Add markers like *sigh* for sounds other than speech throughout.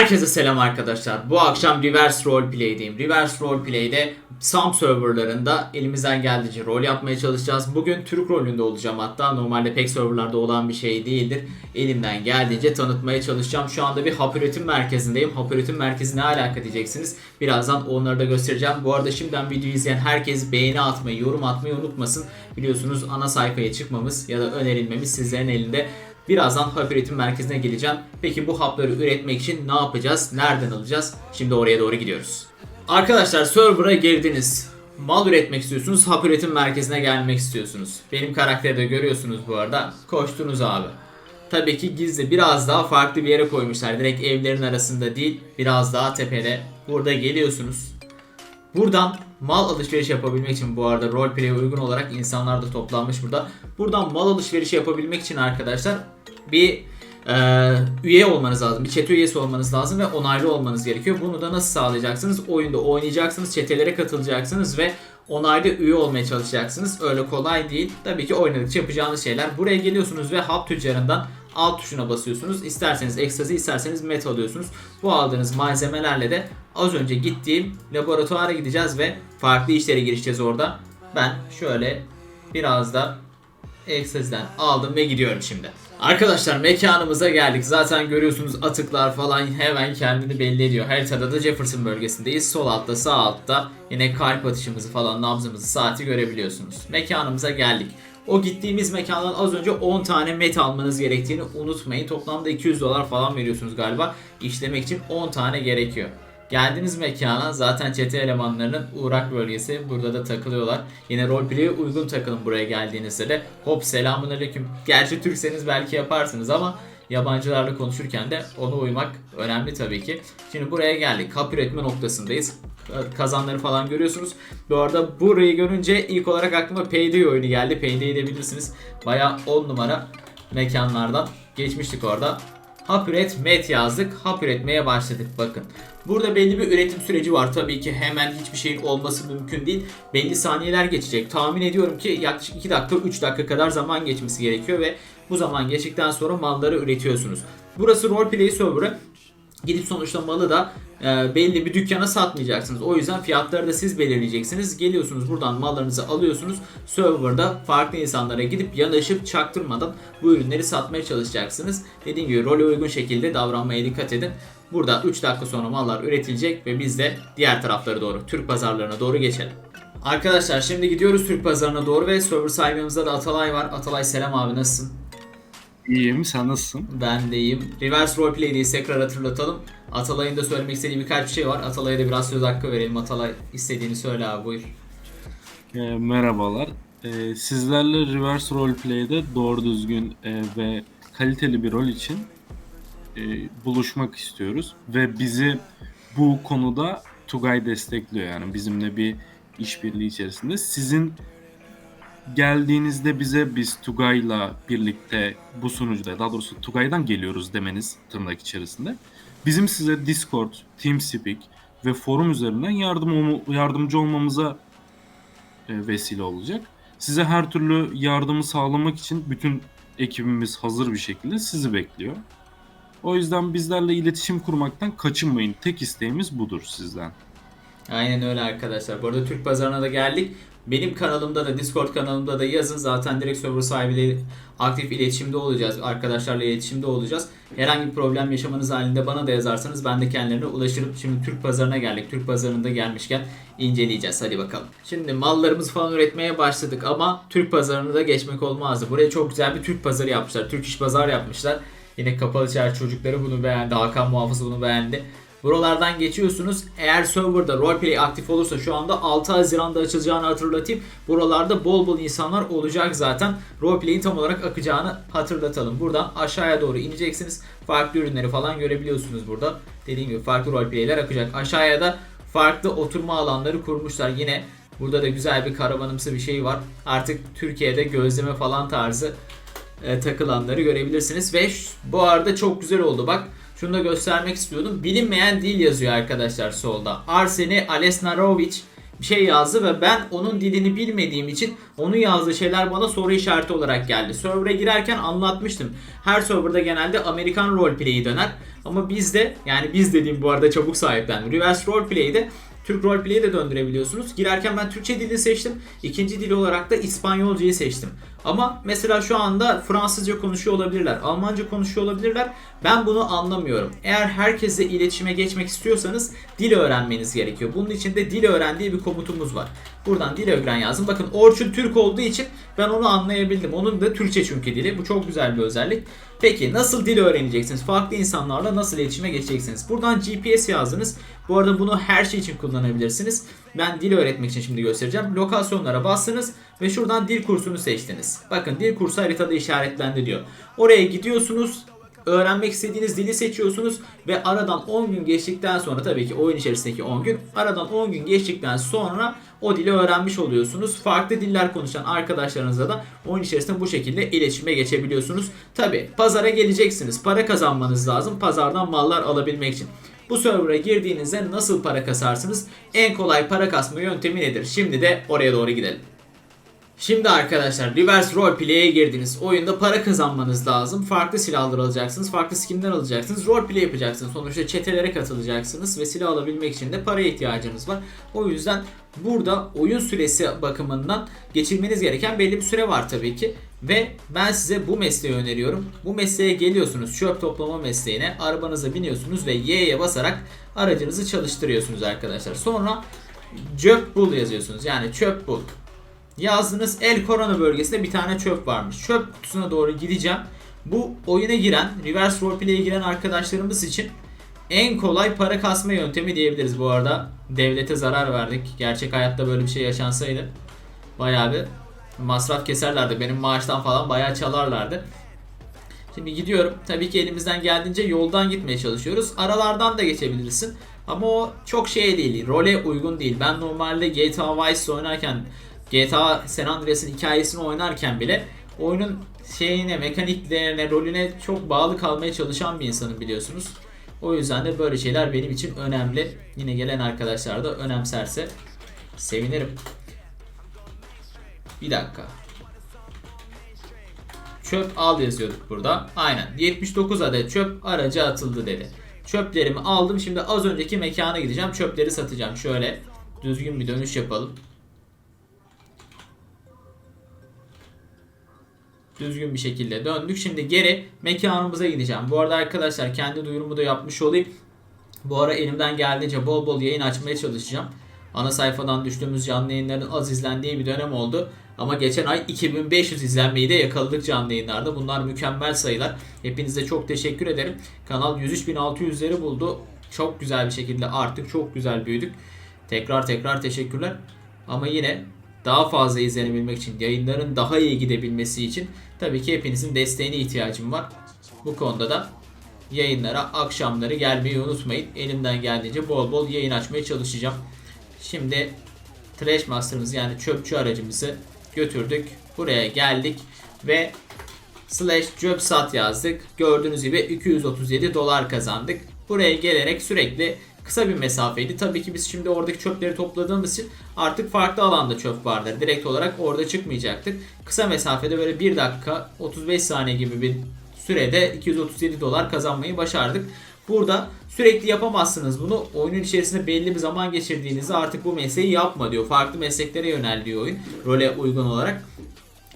Herkese selam arkadaşlar. Bu akşam Reverse Roleplay'deyim. Reverse Roleplay'de SAM serverlarında elimizden geldiğince rol yapmaya çalışacağız. Bugün Türk rolünde olacağım hatta. Normalde pek serverlarda olan bir şey değildir. Elimden geldiğince tanıtmaya çalışacağım. Şu anda bir hap üretim merkezindeyim. Hap üretim merkezi ne alaka diyeceksiniz. Birazdan onları da göstereceğim. Bu arada şimdiden videoyu izleyen herkes beğeni atmayı, yorum atmayı unutmasın. Biliyorsunuz ana sayfaya çıkmamız ya da önerilmemiz sizlerin elinde. Birazdan hap üretim merkezine geleceğim. Peki bu hapları üretmek için ne yapacağız? Nereden alacağız? Şimdi oraya doğru gidiyoruz. Arkadaşlar server'a girdiniz. Mal üretmek istiyorsunuz, hap üretim merkezine gelmek istiyorsunuz. Benim karakteri de görüyorsunuz bu arada. Koştunuz abi. Tabii ki gizli biraz daha farklı bir yere koymuşlar. Direkt evlerin arasında değil, biraz daha tepede. Burada geliyorsunuz. Buradan mal alışveriş yapabilmek için bu arada roleplay'e uygun olarak insanlar da toplanmış burada. Buradan mal alışverişi yapabilmek için arkadaşlar bir e, üye olmanız lazım. Bir çete üyesi olmanız lazım ve onaylı olmanız gerekiyor. Bunu da nasıl sağlayacaksınız? Oyunda oynayacaksınız, çetelere katılacaksınız ve onaylı üye olmaya çalışacaksınız. Öyle kolay değil. Tabii ki oynadıkça yapacağınız şeyler. Buraya geliyorsunuz ve hap tüccarından alt tuşuna basıyorsunuz. İsterseniz ekstazi, isterseniz met alıyorsunuz. Bu aldığınız malzemelerle de az önce gittiğim laboratuvara gideceğiz ve farklı işlere girişeceğiz orada. Ben şöyle biraz da Ekstaziden aldım ve gidiyorum şimdi. Arkadaşlar mekanımıza geldik. Zaten görüyorsunuz atıklar falan hemen kendini belli ediyor. Haritada da Jefferson bölgesindeyiz. Sol altta sağ altta yine kalp atışımızı falan nabzımızı saati görebiliyorsunuz. Mekanımıza geldik. O gittiğimiz mekandan az önce 10 tane met almanız gerektiğini unutmayın. Toplamda 200 dolar falan veriyorsunuz galiba. İşlemek için 10 tane gerekiyor. Geldiğiniz mekana zaten çete elemanlarının uğrak bölgesi. Burada da takılıyorlar. Yine roleplay'e uygun takılın buraya geldiğinizde de. Hop selamun aleyküm. Gerçi Türkseniz belki yaparsınız ama yabancılarla konuşurken de ona uymak önemli tabii ki. Şimdi buraya geldik. Kap üretme noktasındayız. Kazanları falan görüyorsunuz. Bu arada burayı görünce ilk olarak aklıma Payday oyunu geldi. Payday'i de bilirsiniz. Baya 10 numara mekanlardan geçmiştik orada. Hap üret met yazdık. Hap üretmeye başladık bakın. Burada belli bir üretim süreci var. Tabii ki hemen hiçbir şeyin olması mümkün değil. Belli saniyeler geçecek. Tahmin ediyorum ki yaklaşık 2 dakika 3 dakika kadar zaman geçmesi gerekiyor ve bu zaman geçtikten sonra malları üretiyorsunuz. Burası roleplay serverı. Gidip sonuçta malı da e, belli bir dükkana satmayacaksınız. O yüzden fiyatları da siz belirleyeceksiniz. Geliyorsunuz buradan mallarınızı alıyorsunuz. Serverda farklı insanlara gidip yanaşıp çaktırmadan bu ürünleri satmaya çalışacaksınız. Dediğim gibi role uygun şekilde davranmaya dikkat edin. Burada 3 dakika sonra mallar üretilecek ve biz de diğer taraflara doğru, Türk pazarlarına doğru geçelim. Arkadaşlar şimdi gidiyoruz Türk pazarına doğru ve server sahibimizde de Atalay var. Atalay selam abi nasılsın? İyiyim, sen nasılsın? Ben de iyiyim. Reverse Roleplay'deyiz tekrar hatırlatalım. Atalay'ın da söylemek istediği birkaç bir şey var. Atalay'a da biraz söz hakkı verelim. Atalay istediğini söyle abi buyur. E, merhabalar. E, sizlerle Reverse Roleplay'de doğru düzgün e, ve kaliteli bir rol için e, buluşmak istiyoruz. Ve bizi bu konuda Tugay destekliyor yani bizimle bir işbirliği içerisinde. Sizin geldiğinizde bize biz Tugay'la birlikte bu sunucuda daha doğrusu Tugay'dan geliyoruz demeniz tırnak içerisinde. Bizim size Discord, TeamSpeak ve forum üzerinden yardım yardımcı olmamıza e, vesile olacak. Size her türlü yardımı sağlamak için bütün ekibimiz hazır bir şekilde sizi bekliyor. O yüzden bizlerle iletişim kurmaktan kaçınmayın. Tek isteğimiz budur sizden. Aynen öyle arkadaşlar. Bu arada Türk pazarına da geldik. Benim kanalımda da Discord kanalımda da yazın. Zaten direkt server sahibiyle aktif iletişimde olacağız. Arkadaşlarla iletişimde olacağız. Herhangi bir problem yaşamanız halinde bana da yazarsanız ben de kendilerine ulaşırım. Şimdi Türk pazarına geldik. Türk pazarında gelmişken inceleyeceğiz. Hadi bakalım. Şimdi mallarımızı falan üretmeye başladık ama Türk pazarını da geçmek olmazdı. Buraya çok güzel bir Türk pazarı yapmışlar. Türk iş pazar yapmışlar. Yine kapalı çarşı çocukları bunu beğendi. Hakan Muhafız bunu beğendi. Buralardan geçiyorsunuz. Eğer serverda roleplay aktif olursa şu anda 6 Haziran'da açılacağını hatırlatayım. Buralarda bol bol insanlar olacak zaten. Roleplay'in tam olarak akacağını hatırlatalım. Buradan aşağıya doğru ineceksiniz. Farklı ürünleri falan görebiliyorsunuz burada. Dediğim gibi farklı roleplay'ler akacak. Aşağıya da farklı oturma alanları kurmuşlar. Yine burada da güzel bir karavanımsı bir şey var. Artık Türkiye'de gözleme falan tarzı e, takılanları görebilirsiniz. Ve bu arada çok güzel oldu bak. Şunu da göstermek istiyordum. Bilinmeyen dil yazıyor arkadaşlar solda. Arseni Alesnarovic bir şey yazdı ve ben onun dilini bilmediğim için onun yazdığı şeyler bana soru işareti olarak geldi. Server'a girerken anlatmıştım. Her serverda genelde Amerikan roleplay'i döner. Ama bizde yani biz dediğim bu arada çabuk sahiplendim. Reverse roleplay'de Türk roleplay'i de döndürebiliyorsunuz. Girerken ben Türkçe dilini seçtim. İkinci dil olarak da İspanyolcayı seçtim. Ama mesela şu anda Fransızca konuşuyor olabilirler. Almanca konuşuyor olabilirler. Ben bunu anlamıyorum. Eğer herkesle iletişime geçmek istiyorsanız dil öğrenmeniz gerekiyor. Bunun için de dil öğren diye bir komutumuz var. Buradan dil öğren yazdım. Bakın Orçun Türk olduğu için ben onu anlayabildim. Onun da Türkçe çünkü dili. Bu çok güzel bir özellik. Peki nasıl dil öğreneceksiniz? Farklı insanlarla nasıl iletişime geçeceksiniz? Buradan GPS yazdınız. Bu arada bunu her şey için kullanabilirsiniz. Ben dil öğretmek için şimdi göstereceğim. Lokasyonlara bastınız ve şuradan dil kursunu seçtiniz. Bakın dil kursu haritada işaretlendi diyor. Oraya gidiyorsunuz. Öğrenmek istediğiniz dili seçiyorsunuz ve aradan 10 gün geçtikten sonra tabii ki oyun içerisindeki 10 gün aradan 10 gün geçtikten sonra o dili öğrenmiş oluyorsunuz. Farklı diller konuşan arkadaşlarınızla da oyun içerisinde bu şekilde iletişime geçebiliyorsunuz. Tabii pazara geleceksiniz. Para kazanmanız lazım pazardan mallar alabilmek için. Bu server'a girdiğinizde nasıl para kasarsınız? En kolay para kasma yöntemi nedir? Şimdi de oraya doğru gidelim. Şimdi arkadaşlar Reverse Roleplay'e girdiniz. Oyunda para kazanmanız lazım. Farklı silahlar alacaksınız. Farklı skinler alacaksınız. Roleplay yapacaksınız. Sonuçta çetelere katılacaksınız. Ve silah alabilmek için de paraya ihtiyacınız var. O yüzden burada oyun süresi bakımından geçirmeniz gereken belli bir süre var tabii ki. Ve ben size bu mesleği öneriyorum. Bu mesleğe geliyorsunuz çöp toplama mesleğine. Arabanıza biniyorsunuz ve Y'ye basarak aracınızı çalıştırıyorsunuz arkadaşlar. Sonra Çöp bul yazıyorsunuz. Yani çöp bul yazdınız El Corona bölgesinde bir tane çöp varmış. Çöp kutusuna doğru gideceğim. Bu oyuna giren, reverse roleplay'e giren arkadaşlarımız için en kolay para kasma yöntemi diyebiliriz bu arada. Devlete zarar verdik. Gerçek hayatta böyle bir şey yaşansaydı bayağı bir masraf keserlerdi. Benim maaştan falan bayağı çalarlardı. Şimdi gidiyorum. Tabii ki elimizden geldiğince yoldan gitmeye çalışıyoruz. Aralardan da geçebilirsin. Ama o çok şey değil. Role uygun değil. Ben normalde GTA Vice oynarken GTA San Andreas'ın hikayesini oynarken bile oyunun şeyine, mekaniklerine, rolüne çok bağlı kalmaya çalışan bir insanım biliyorsunuz. O yüzden de böyle şeyler benim için önemli. Yine gelen arkadaşlar da önemserse sevinirim. Bir dakika. Çöp al yazıyorduk burada. Aynen. 79 adet çöp aracı atıldı dedi. Çöplerimi aldım. Şimdi az önceki mekana gideceğim. Çöpleri satacağım. Şöyle düzgün bir dönüş yapalım. Düzgün bir şekilde döndük. Şimdi geri mekanımıza gideceğim. Bu arada arkadaşlar kendi duyurumu da yapmış olayım. Bu ara elimden geldiğince bol bol yayın açmaya çalışacağım. Ana sayfadan düştüğümüz canlı yayınların az izlendiği bir dönem oldu. Ama geçen ay 2500 izlenmeyi de yakaladık canlı yayınlarda. Bunlar mükemmel sayılar. Hepinize çok teşekkür ederim. Kanal 103.600'leri buldu. Çok güzel bir şekilde artık çok güzel büyüdük. Tekrar tekrar teşekkürler. Ama yine daha fazla izlenebilmek için, yayınların daha iyi gidebilmesi için tabii ki hepinizin desteğine ihtiyacım var. Bu konuda da yayınlara akşamları gelmeyi unutmayın. Elimden geldiğince bol bol yayın açmaya çalışacağım. Şimdi Trash Master'ımızı yani çöpçü aracımızı götürdük. Buraya geldik ve slash çöp sat yazdık. Gördüğünüz gibi 237 dolar kazandık. Buraya gelerek sürekli kısa bir mesafeydi. Tabii ki biz şimdi oradaki çöpleri topladığımız için artık farklı alanda çöp vardır. Direkt olarak orada çıkmayacaktık. Kısa mesafede böyle 1 dakika 35 saniye gibi bir sürede 237 dolar kazanmayı başardık. Burada sürekli yapamazsınız bunu. Oyunun içerisinde belli bir zaman geçirdiğinizde artık bu mesleği yapma diyor. Farklı mesleklere yönel diyor oyun. Role uygun olarak.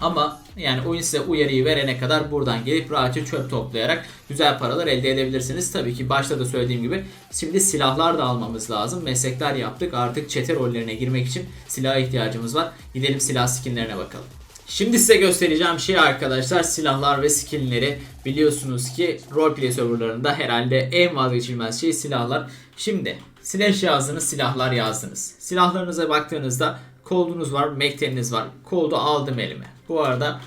Ama yani oyun size uyarıyı verene kadar buradan gelip rahatça çöp toplayarak güzel paralar elde edebilirsiniz. Tabii ki başta da söylediğim gibi şimdi silahlar da almamız lazım. Meslekler yaptık. Artık çete rollerine girmek için silaha ihtiyacımız var. Gidelim silah skinlerine bakalım. Şimdi size göstereceğim şey arkadaşlar silahlar ve skinleri. Biliyorsunuz ki roleplay serverlarında herhalde en vazgeçilmez şey silahlar. Şimdi slash yazdınız silahlar yazdınız. Silahlarınıza baktığınızda Cold'unuz var, Mekteniniz var. Cold'u aldım elime. Bu arada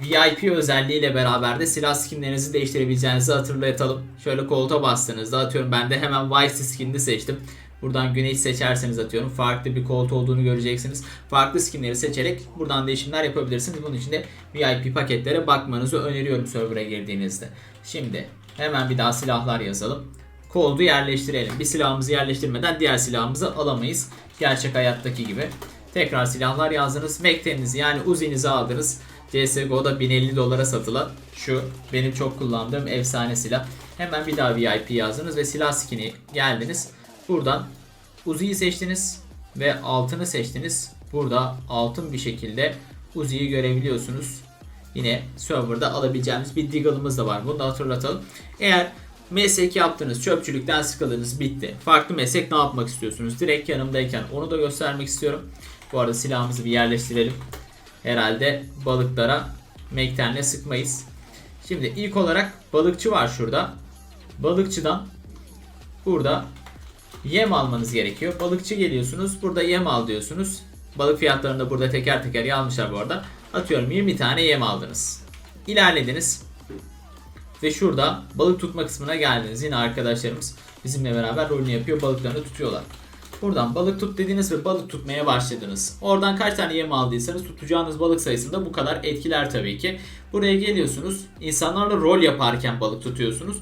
VIP özelliğiyle beraber de silah skinlerinizi değiştirebileceğinizi hatırlatalım. Şöyle Cold'a bastığınızda atıyorum ben de hemen Vice skinini seçtim. Buradan güneş seçerseniz atıyorum farklı bir Colt olduğunu göreceksiniz. Farklı skinleri seçerek buradan değişimler yapabilirsiniz. Bunun için de VIP paketlere bakmanızı öneriyorum server'a girdiğinizde. Şimdi hemen bir daha silahlar yazalım. koldu yerleştirelim. Bir silahımızı yerleştirmeden diğer silahımızı alamayız. Gerçek hayattaki gibi. Tekrar silahlar yazdınız. Mekteninizi yani Uzi'nizi aldınız. CSGO'da 1050 dolara satılan şu benim çok kullandığım efsane silah. Hemen bir daha VIP yazdınız ve silah skin'i geldiniz. Buradan Uzi'yi seçtiniz ve altını seçtiniz. Burada altın bir şekilde Uzi'yi görebiliyorsunuz. Yine serverda alabileceğimiz bir Deagle'ımız da var. Bunu da hatırlatalım. Eğer meslek yaptınız, çöpçülükten sıkıldınız, bitti. Farklı meslek ne yapmak istiyorsunuz? Direkt yanımdayken onu da göstermek istiyorum. Bu arada silahımızı bir yerleştirelim. Herhalde balıklara mektenle sıkmayız. Şimdi ilk olarak balıkçı var şurada. Balıkçıdan burada yem almanız gerekiyor. Balıkçı geliyorsunuz. Burada yem al diyorsunuz. Balık fiyatlarını da burada teker teker yazmışlar bu arada. Atıyorum 20 tane yem aldınız. İlerlediniz. Ve şurada balık tutma kısmına geldiniz. Yine arkadaşlarımız bizimle beraber rolünü yapıyor. Balıklarını tutuyorlar. Buradan balık tut dediniz ve balık tutmaya başladınız. Oradan kaç tane yem aldıysanız tutacağınız balık sayısında bu kadar etkiler tabii ki. Buraya geliyorsunuz. İnsanlarla rol yaparken balık tutuyorsunuz.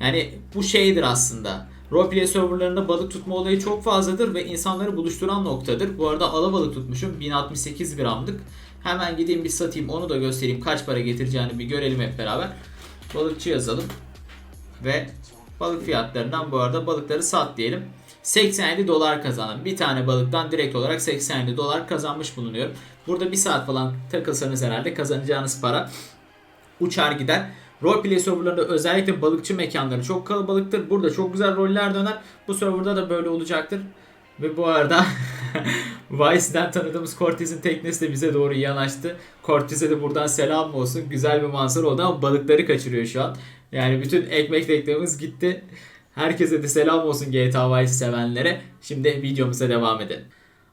Yani bu şeydir aslında. Roleplay serverlarında balık tutma olayı çok fazladır ve insanları buluşturan noktadır. Bu arada alabalık tutmuşum 1068 gramlık. Hemen gideyim bir satayım onu da göstereyim kaç para getireceğini bir görelim hep beraber. Balıkçı yazalım. Ve balık fiyatlarından bu arada balıkları sat diyelim. 87 dolar kazandım. Bir tane balıktan direkt olarak 87 dolar kazanmış bulunuyorum. Burada bir saat falan takılsanız herhalde kazanacağınız para uçar gider. Roleplay serverlarında özellikle balıkçı mekanları çok kalabalıktır. Burada çok güzel roller döner. Bu serverda da böyle olacaktır. Ve bu arada *laughs* Vice'den tanıdığımız Cortez'in teknesi de bize doğru yanaştı. Cortez'e de buradan selam olsun. Güzel bir manzara oldu ama balıkları kaçırıyor şu an. Yani bütün ekmek reklamımız gitti. Herkese de selam olsun GTA Vice sevenlere. Şimdi videomuza devam edelim.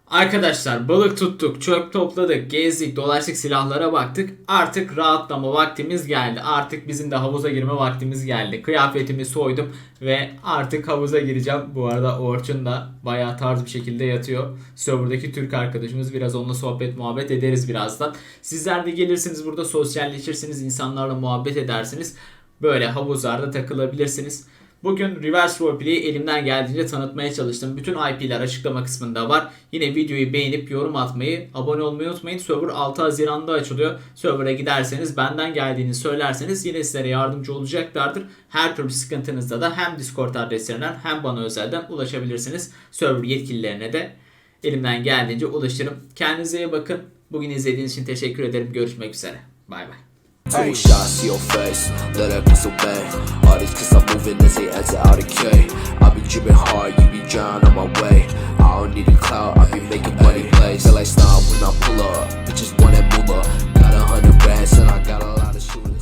Arkadaşlar balık tuttuk, çöp topladık, gezdik, dolaştık, silahlara baktık. Artık rahatlama vaktimiz geldi. Artık bizim de havuza girme vaktimiz geldi. Kıyafetimi soydum ve artık havuza gireceğim. Bu arada Orçun da bayağı tarz bir şekilde yatıyor. Serverdaki Türk arkadaşımız biraz onunla sohbet muhabbet ederiz birazdan. Sizler de gelirsiniz burada sosyalleşirsiniz, insanlarla muhabbet edersiniz. Böyle havuzlarda takılabilirsiniz. Bugün Reverse Roleplay'i elimden geldiğince tanıtmaya çalıştım. Bütün IP'ler açıklama kısmında var. Yine videoyu beğenip yorum atmayı, abone olmayı unutmayın. Server 6 Haziran'da açılıyor. Server'a giderseniz benden geldiğini söylerseniz yine sizlere yardımcı olacaklardır. Her türlü sıkıntınızda da hem Discord adreslerinden hem bana özelden ulaşabilirsiniz. Server yetkililerine de elimden geldiğince ulaşırım. Kendinize iyi bakın. Bugün izlediğiniz için teşekkür ederim. Görüşmek üzere. Bay bay. Two hey. shots to your face, let that pistol bang. All this cause I'm moving as they exit out of K. I be dripping hard, you be drowning on my way. I don't need a cloud, I be making money hey. plays. Feel like stop when I pull up, bitches want that moolah. Got a hundred bands and I got a lot of shooters.